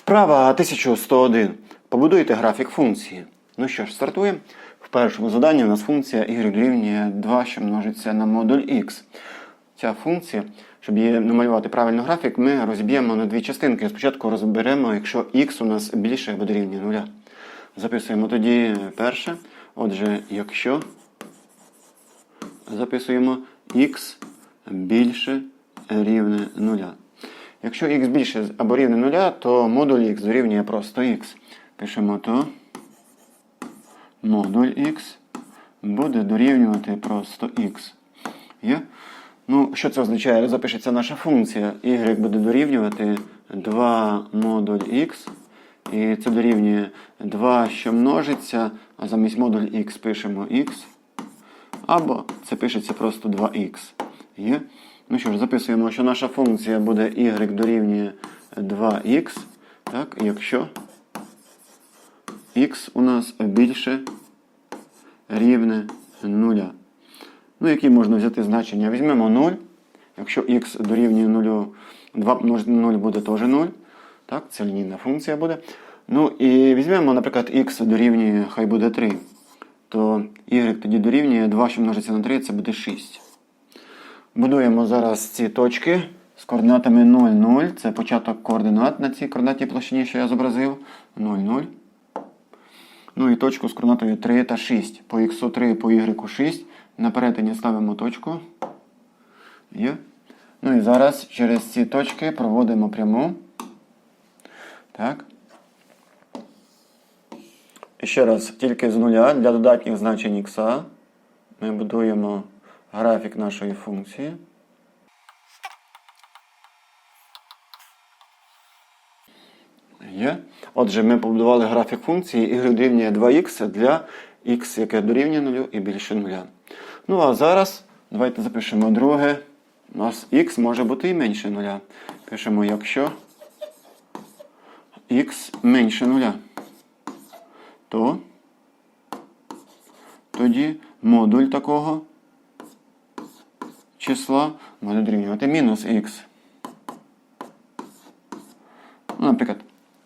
Вправа 1101. Побудуйте графік функції. Ну що ж, стартуємо. В першому заданні у нас функція y дорівнює 2, що множиться на модуль x. Ця функція, щоб її намалювати правильно графік, ми розб'ємо на дві частинки. Спочатку розберемо, якщо x у нас більше або дорівнює нуля. Записуємо тоді перше. Отже, якщо записуємо x більше рівне нуля. Якщо x більше або рівне нуля, то модуль x дорівнює просто x. Пишемо то модуль x буде дорівнювати просто x. Є? Ну, що це означає? Запишеться наша функція. y буде дорівнювати 2 модуль x. І це дорівнює 2, що множиться, а замість модуль x пишемо x. Або це пишеться просто 2х. Є? Ну що ж, записуємо, що наша функція буде y дорівнює 2х, так, якщо х у нас більше рівне 0. Ну, які можна взяти значення? Візьмемо 0. Якщо х дорівнює 0, 2 помножити на 0 буде теж 0. Так, це лінійна функція буде. Ну і візьмемо, наприклад, х дорівнює, хай буде 3 то y тоді дорівнює 2, що множиться на 3, це буде 6. Будуємо зараз ці точки з координатами 0, 0. Це початок координат на цій координатній площині, що я зобразив. 0, 0. Ну і точку з координатою 3 та 6. По x 3, по y 6. На перетині ставимо точку. Є. Ну і зараз через ці точки проводимо пряму. Так. І ще раз, тільки з нуля для додатніх значень х ми будуємо графік нашої функції. Є. Отже, ми побудували графік функції y дорівнює 2х для х, яке дорівнює 0 і більше 0. Ну а зараз давайте запишемо друге. У нас х може бути і менше 0. Пишемо, якщо х менше 0 то тоді модуль такого числа буде дорівнювати мінус х. Ну, наприклад,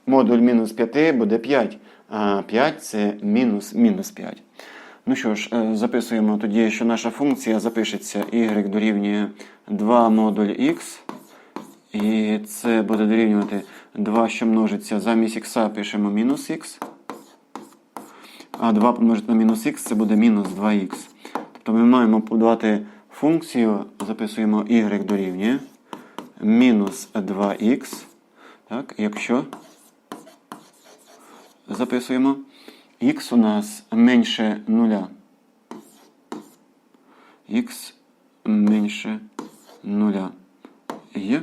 модуль мінус 5 буде 5, а 5 це мінус мінус 5. Ну що ж, е, записуємо тоді, що наша функція запишеться y дорівнює 2 модуль x. І це буде дорівнювати 2, що множиться замість х, пишемо мінус х. А 2 помножити на мінус х це буде мінус 2х. Тобто ми маємо подавати функцію, записуємо y дорівнює мінус 2х. Так, якщо записуємо х у нас менше 0. х менше 0. Є.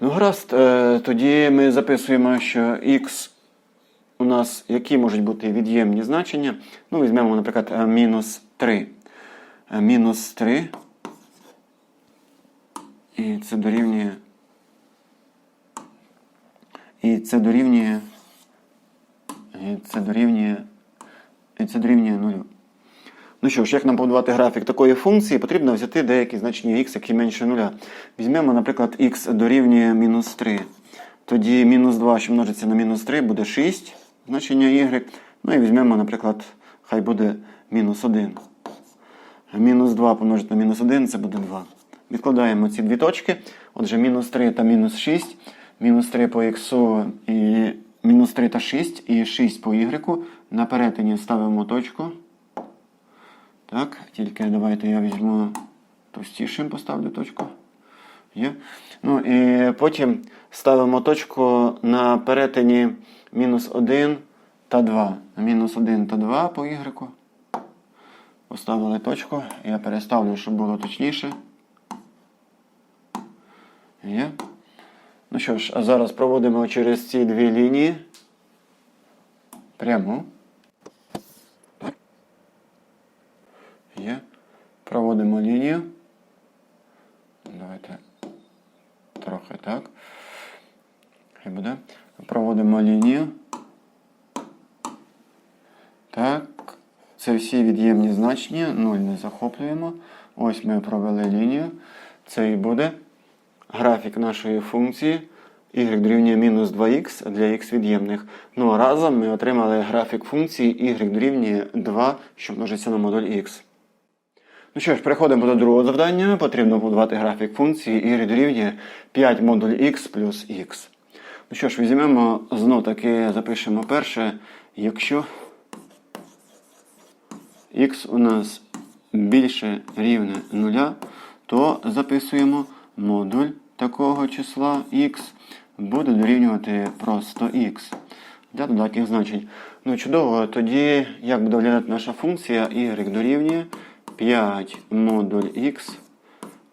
Ну, гаразд, е, тоді ми записуємо, що х у нас які можуть бути від'ємні значення. Ну, візьмемо, наприклад, е, мінус 3. Е, Мінус 3. І це дорівнює. І це дорівнює. І це дорівнює. І це дорівнює 0. Ну що ж, як нам побудувати графік такої функції, потрібно взяти деякі значення х, які менше 0. Візьмемо, наприклад, х дорівнює мінус 3. Тоді мінус 2, що множиться на мінус 3, буде 6 значення y. Ну і візьмемо, наприклад, хай буде мінус 1. Мінус 2 помножити на мінус 1 це буде 2. Відкладаємо ці дві точки. Отже, мінус 3 та мінус 6. Мінус 3 по х і мінус 3 та 6 і 6 по y. На перетині ставимо точку. Так, тільки давайте я візьму товстішим, поставлю точку. Є. Ну і потім ставимо точку на перетині мінус 1 та 2. Мінус 1 та 2 по y. Поставили точку. Я переставлю, щоб було точніше. Є. Ну що ж, а зараз проводимо через ці дві лінії. Прямо. Є. Проводимо лінію. Давайте трохи так. Хай буде. Проводимо лінію. Так. Це всі від'ємні значення. 0 не захоплюємо. Ось ми провели лінію. Це і буде графік нашої функції y дорівнює мінус 2х для х від'ємних. Ну а разом ми отримали графік функції y дорівнює 2, що множиться на модуль х. Ну що ж, переходимо до другого завдання. Потрібно побудувати графік функції y дорівнює 5 модуль x плюс x. Ну що ж, візьмемо знов таки запишемо перше, якщо x у нас більше рівне 0, то записуємо модуль такого числа x буде дорівнювати просто x для додатніх значень. Ну чудово, тоді як буде виглядати наша функція y дорівнює 5 модуль x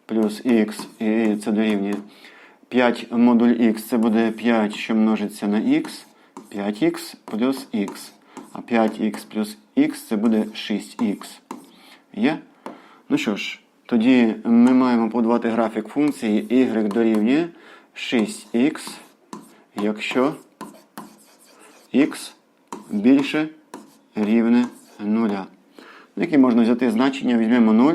плюс x, і це дорівнює 5 модуль x, це буде 5, що множиться на x, 5х плюс x. А 5х плюс х це буде 6х. Є? Ну що ж, тоді ми маємо подавати графік функції y дорівнює 6х, якщо х більше рівне 0. Ну, Які можна взяти значення, візьмемо 0.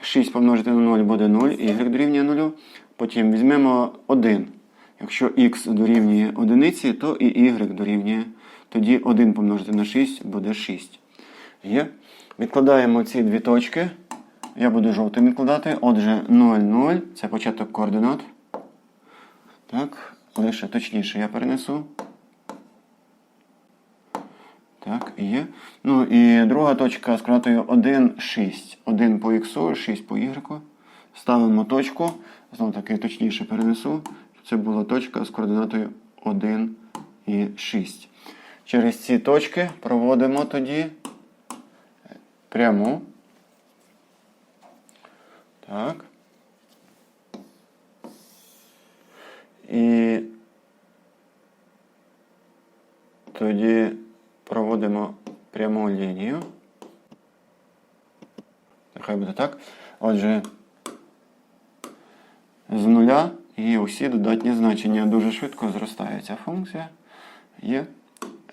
6 помножити на 0 буде 0, y дорівнює 0. Потім візьмемо 1. Якщо х дорівнює 1, то і y дорівнює. Тоді 1 помножити на 6 буде 6. Є. Відкладаємо ці дві точки. Я буду жовтим відкладати. Отже, 0, 0 це початок координат. Так, лише точніше я перенесу. Так, є. Ну і друга точка з координатою 1, 6. 1 по х, 6 по y. Ставимо точку. Знову таки точніше перенесу. Це була точка з координатою 1 і 6. Через ці точки проводимо тоді пряму. Так. І тоді проводимо пряму лінію. Нехай буде так. Отже, з нуля і усі додатні значення дуже швидко зростає ця функція. Є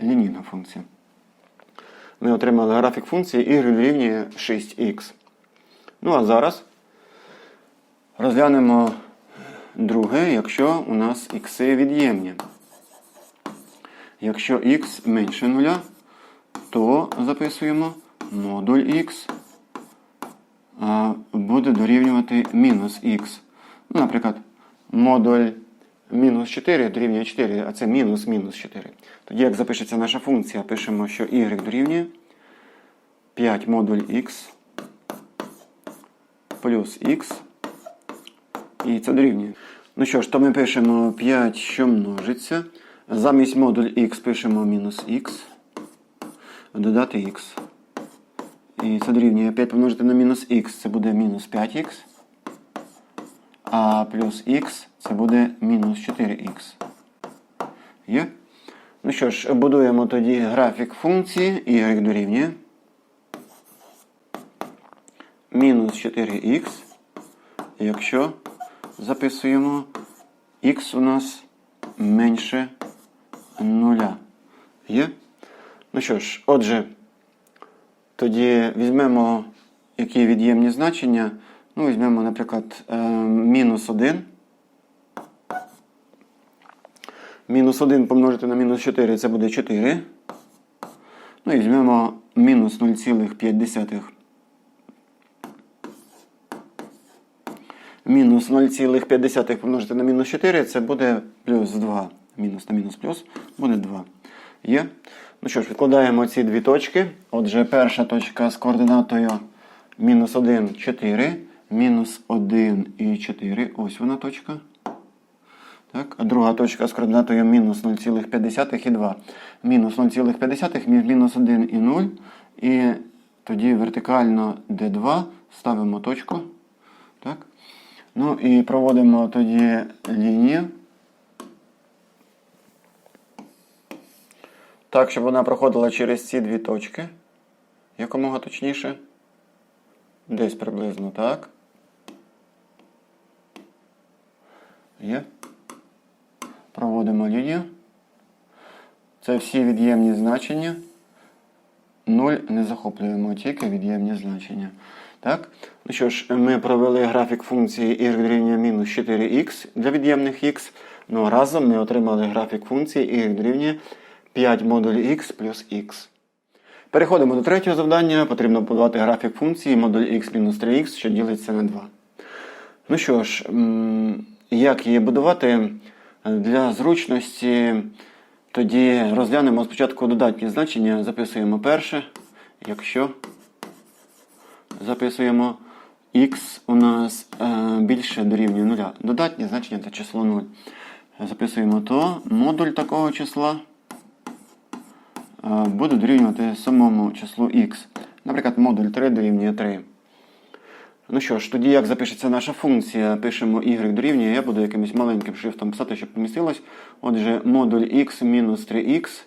лінійна функція. Ми отримали графік функції y дорівнює 6х. Ну а зараз розглянемо друге, якщо у нас х від'ємні. Якщо х менше 0, то записуємо модуль х буде дорівнювати мінус. Ну, наприклад, модуль мінус 4 дорівнює 4, а це мінус мінус 4. Тоді, як запишеться наша функція, пишемо, що y дорівнює 5 модуль х плюс х. І це дорівнює. Ну що ж, то ми пишемо 5, що множиться. Замість модуль х пишемо мінус х. Додати х. І це дорівнює 5 помножити на мінус х, це буде мінус 5х. А плюс х це буде мінус 4х. Є? Ну що ж, будуємо тоді графік функції y дорівнює. Мінус 4х. Якщо записуємо х у нас менше 0. Є? Ну що ж, отже, тоді візьмемо які від'ємні значення. Ну, візьмемо, наприклад, е, мінус 1. Мінус 1 помножити на мінус 4 це буде 4. Ну і візьмемо мінус 0,5. Мінус 0,5 помножити на мінус 4 це буде плюс 2. Мінус на мінус плюс буде 2. Є. Ну що ж, відкладаємо ці дві точки. Отже, перша точка з координатою мінус 1, 4. Мінус 1 і 4. Ось вона точка. Так, А друга точка з координатою мінус 0,5 і 2. Мінус 0,5 між мінус 1 і 0. І тоді вертикально D2 ставимо точку. Так. Ну і проводимо тоді лінію. Так, щоб вона проходила через ці дві точки. Якомога точніше. Десь приблизно так. Є. Проводимо лінію. Це всі від'ємні значення. 0 не захоплюємо, тільки від'ємні значення. Так? Ну що ж, ми провели графік функції y дорівнює мінус 4х для від'ємних х. Ну, разом ми отримали графік функції y дорівнює 5 модуль x плюс x. Переходимо до третього завдання. Потрібно подавати графік функції модуль x мінус 3x, що ділиться на 2. Ну що ж, як її будувати для зручності, тоді розглянемо спочатку додатні значення. Записуємо перше. Якщо записуємо x у нас е, більше дорівнює 0. Додатні значення це число 0. Записуємо то модуль такого числа е, буде дорівнювати самому числу x. Наприклад, модуль 3 дорівнює 3. Ну що ж, тоді як запишеться наша функція, пишемо y дорівнює, я буду якимось маленьким шрифтом писати, щоб помістилось. Отже, модуль x мінус 3x,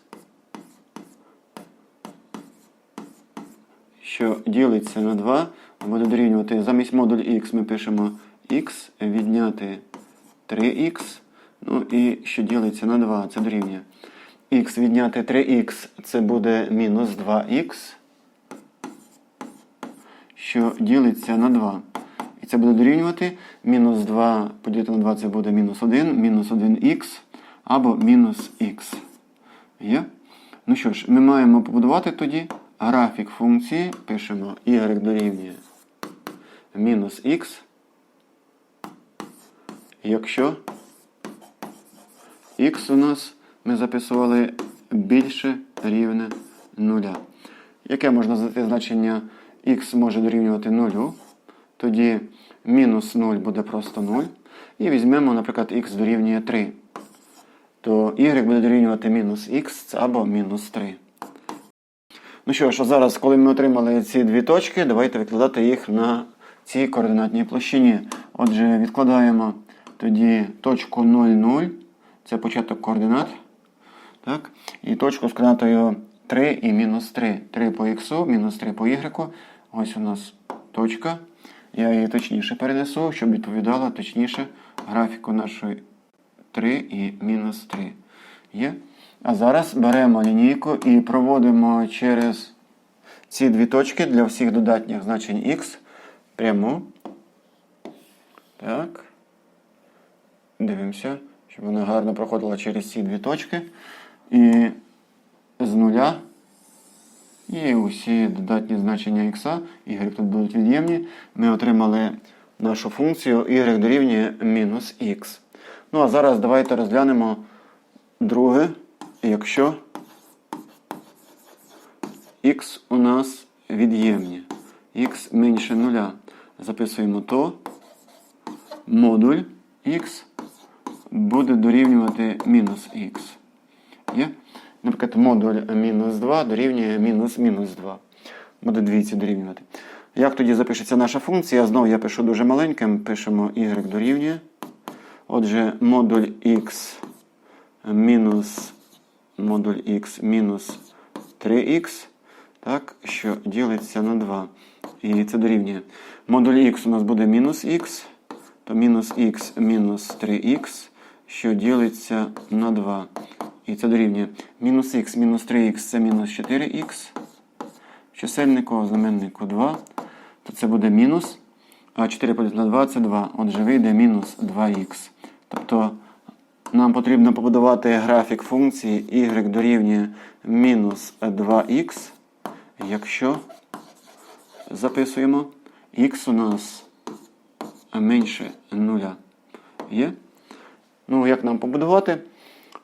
що ділиться на 2, буде дорівнювати замість модуль x ми пишемо x відняти 3x, ну і що ділиться на 2, це дорівнює. x відняти 3x це буде мінус 2х що ділиться на 2. І це буде дорівнювати мінус 2 поділити на 2 це буде мінус 1, мінус 1х або мінус х. Є? Ну що ж, ми маємо побудувати тоді графік функції. Пишемо y дорівнює мінус х. Якщо х у нас ми записували більше рівне 0. Яке можна знайти значення х може дорівнювати 0, тоді мінус 0 буде просто 0. І візьмемо, наприклад, х дорівнює 3. То y буде дорівнювати мінус х або мінус 3. Ну що ж, зараз, коли ми отримали ці дві точки, давайте відкладати їх на цій координатній площині. Отже, відкладаємо тоді точку 0, 0. Це початок координат. Так? І точку з координатою 3 і мінус 3. 3 по х, мінус 3 по y. Ось у нас точка. Я її точніше перенесу, щоб відповідала точніше графіку нашої 3 і мінус 3. Є? А зараз беремо лінійку і проводимо через ці дві точки для всіх додатніх значень x пряму. Так. Дивимося, щоб вона гарно проходила через ці дві точки. І з нуля. І усі додатні значення х, y тут будуть від'ємні. Ми отримали нашу функцію y дорівнює мінус х. Ну, а зараз давайте розглянемо друге, якщо х у нас від'ємні. х менше нуля. Записуємо то модуль х буде дорівнювати мінус х. Є? Наприклад, модуль мінус 2 дорівнює мінус мінус 2. Буде двійці дорівнювати. Як тоді запишеться наша функція? Знову я пишу дуже маленьким, пишемо y дорівнює. Отже, модуль x мінус модуль x мінус 3х, так, що ділиться на 2. І це дорівнює. Модуль x у нас буде мінус х, то мінус х мінус 3х, що ділиться на 2. І це дорівнює мінус х мінус 3х це мінус 4х. В чисельнику, знаменнику 2, то це буде мінус. А 4 поділити на 2 це 2. Отже, вийде мінус 2х. Тобто нам потрібно побудувати графік функції y дорівнює мінус 2х, якщо записуємо х у нас менше 0. Є? Ну, як нам побудувати?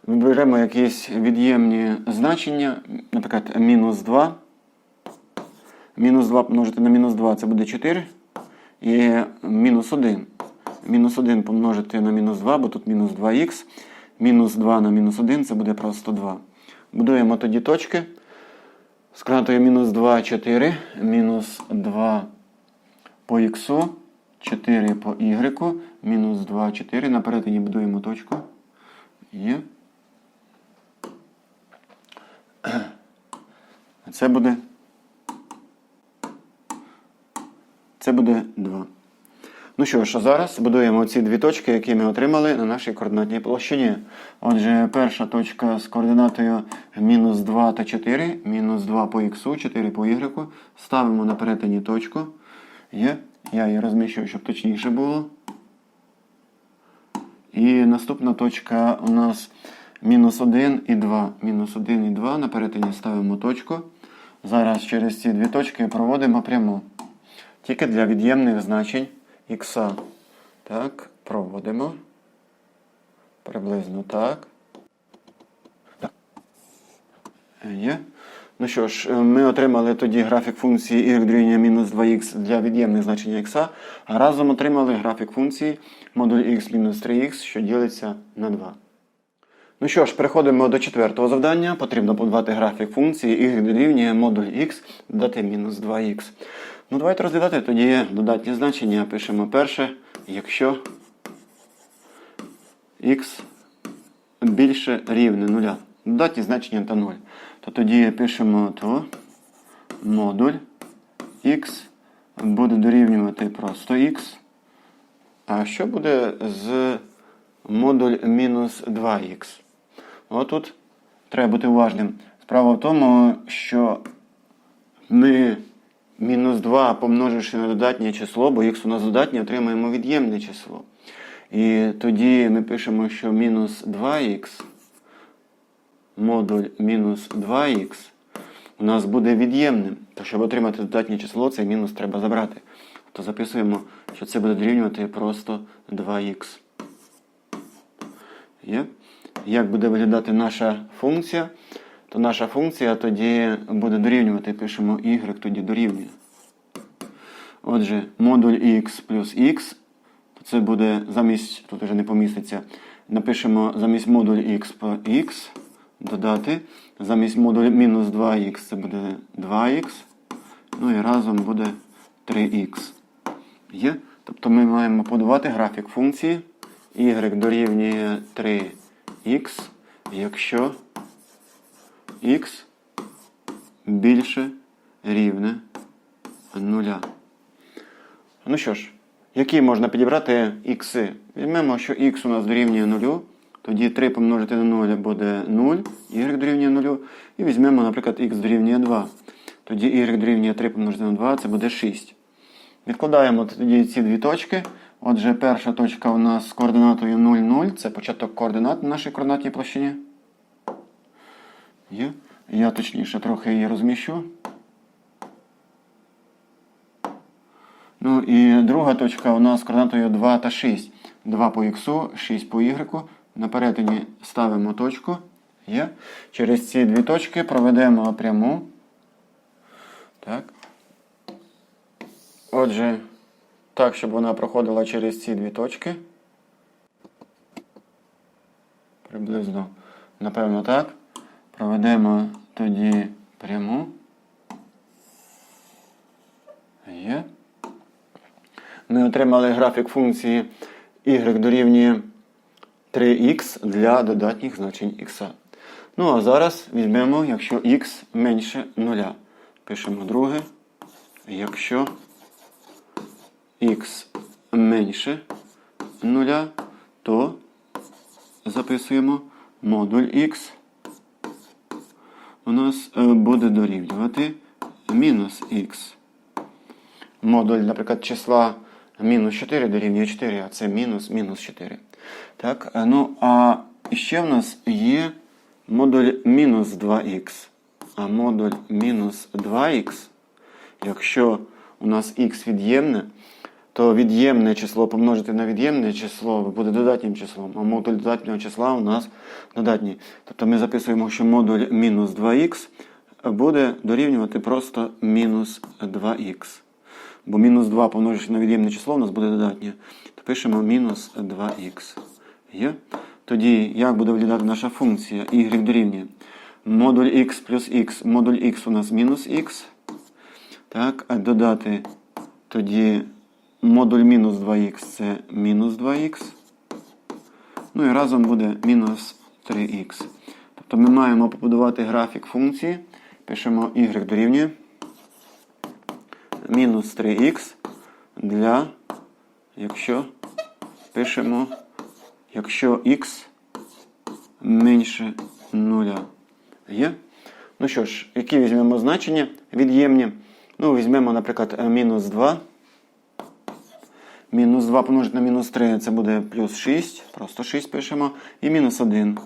Беремо якісь від'ємні значення, наприклад, мінус 2. Мінус 2 помножити на мінус 2 це буде 4. І мінус 1. Мінус 1 помножити на мінус 2, бо тут мінус 2х. Мінус 2 на мінус 1 це буде просто 2. Будуємо тоді точки. З мінус 2, 4, мінус 2 по х, 4 по y, мінус 2, 4. На перетині будуємо точку. Є. Це буде. Це буде 2. Ну що ж, зараз будуємо ці дві точки, які ми отримали на нашій координатній площині. Отже, перша точка з координатою мінус 2 та 4, мінус 2 по х, 4 по y. Ставимо на перетині точку. Є. Я її розміщую, щоб точніше було. І наступна точка у нас мінус 1 і 2. Мінус 1 і 2. На перетині ставимо точку. Зараз через ці дві точки проводимо пряму. Тільки для від'ємних значень х. Так, проводимо. Приблизно так. Так. Є. Ну що ж, е, ми отримали тоді графік функції y дорівнює мінус 2х для від'ємних значень х, а разом отримали графік функції модуль x мінус 3х, що ділиться на 2. Ну що ж, переходимо до четвертого завдання. Потрібно подавати графік функції y дорівнює модуль x додати мінус 2х. Ну давайте розглядати тоді додатні значення. Пишемо перше, якщо x більше рівне нуля. Додатні значення та 0. То тоді пишемо то модуль x буде дорівнювати просто x. А що буде з модуль мінус 2х? Отут треба бути уважним. Справа в тому, що ми мінус 2 помноживши на додатнє число, бо х у нас додатнє, отримаємо від'ємне число. І тоді ми пишемо, що мінус 2х, модуль мінус 2х у нас буде від'ємним. То щоб отримати додатнє число, цей мінус треба забрати. То записуємо, що це буде дорівнювати просто 2х. Є? Як буде виглядати наша функція? То наша функція тоді буде дорівнювати, пишемо y, тоді дорівнює. Отже, модуль x плюс x, це буде замість, тут вже не поміститься. Напишемо замість модуль x по x, додати. Замість модуль мінус 2х це буде 2х. Ну і разом буде 3х. Є? Тобто ми маємо подавати графік функції y дорівнює 3х, якщо х більше рівне 0. Ну що ж, які можна підібрати ікси? Візьмемо, що х у нас дорівнює 0, тоді 3 помножити на 0 буде 0, y дорівнює 0. І візьмемо, наприклад, х дорівнює 2. Тоді y дорівнює 3 помножити на 2, це буде 6. Відкладаємо тоді ці дві точки. Отже, перша точка у нас з координатою 0, 0. Це початок координат на нашій координатній площині. Є. Я точніше трохи її розміщу. Ну і друга точка у нас з координатою 2 та 6. 2 по х, 6 по y. На перетині ставимо точку. Є. Через ці дві точки проведемо пряму. Так. Отже, так, щоб вона проходила через ці дві точки. Приблизно, напевно, так. Проведемо тоді пряму. Є. Ми отримали графік функції y дорівнює 3х для додатніх значень х. Ну, а зараз візьмемо, якщо х менше 0. Пишемо друге. Якщо х менше 0, то записуємо модуль х у нас е, буде дорівнювати мінус х. Модуль, наприклад, числа мінус 4 дорівнює 4, а це мінус мінус 4. Так, е, ну, а ще в нас є модуль мінус 2х. А модуль мінус 2х, якщо у нас х від'ємне, то від'ємне число помножити на від'ємне число буде додатнім числом, а модуль додатнього числа у нас додатній. Тобто ми записуємо, що модуль мінус 2х буде дорівнювати просто мінус 2х. Бо мінус 2 помножити на від'ємне число у нас буде додатнє. То пишемо мінус 2х. Є? Тоді як буде виглядати наша функція y дорівнює? Модуль x плюс x, модуль x у нас мінус х. Так, а додати тоді модуль мінус 2х це мінус 2х. Ну і разом буде мінус 3х. Тобто ми маємо побудувати графік функції. Пишемо y дорівнює мінус 3х для, якщо пишемо, якщо х менше 0. Є? Ну що ж, які візьмемо значення від'ємні? Ну, візьмемо, наприклад, мінус 2. Мінус 2 помножити на мінус 3 це буде плюс 6. Просто 6 пишемо. І мінус 1.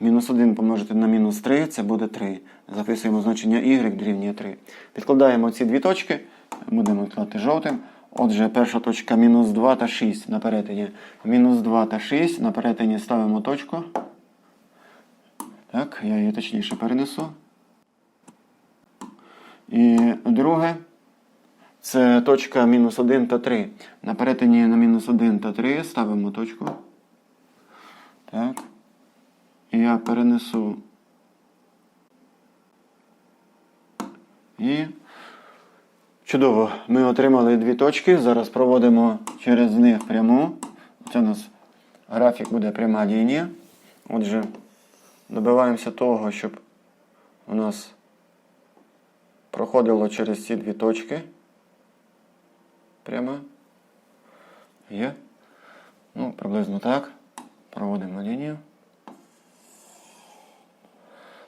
Мінус 1 помножити на мінус 3 це буде 3. Записуємо значення y дорівнює 3. Підкладаємо ці дві точки. Будемо відкладати жовтим. Отже, перша точка мінус 2 та 6 на перетині. Мінус 2 та 6 на перетині ставимо точку. Так, я її точніше перенесу. І друге. Це точка мінус 1 та 3. На перетині на мінус 1 та 3 ставимо точку. Так. Я перенесу. І чудово. Ми отримали дві точки. Зараз проводимо через них пряму. Це у нас графік буде пряма лінія. Отже, добиваємося того, щоб у нас проходило через ці дві точки. Прямо. Є. Ну, приблизно так. Проводимо лінію.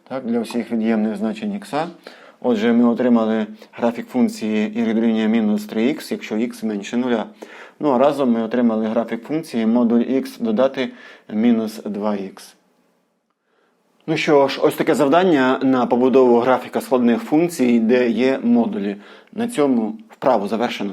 Так, для всіх від'ємних значень х. Отже, ми отримали графік функції y дорівнює мінус 3х, якщо х менше 0. Ну а разом ми отримали графік функції модуль х додати мінус 2х. Ну що ж, ось таке завдання на побудову графіка складних функцій, де є модулі. На цьому вправу завершено.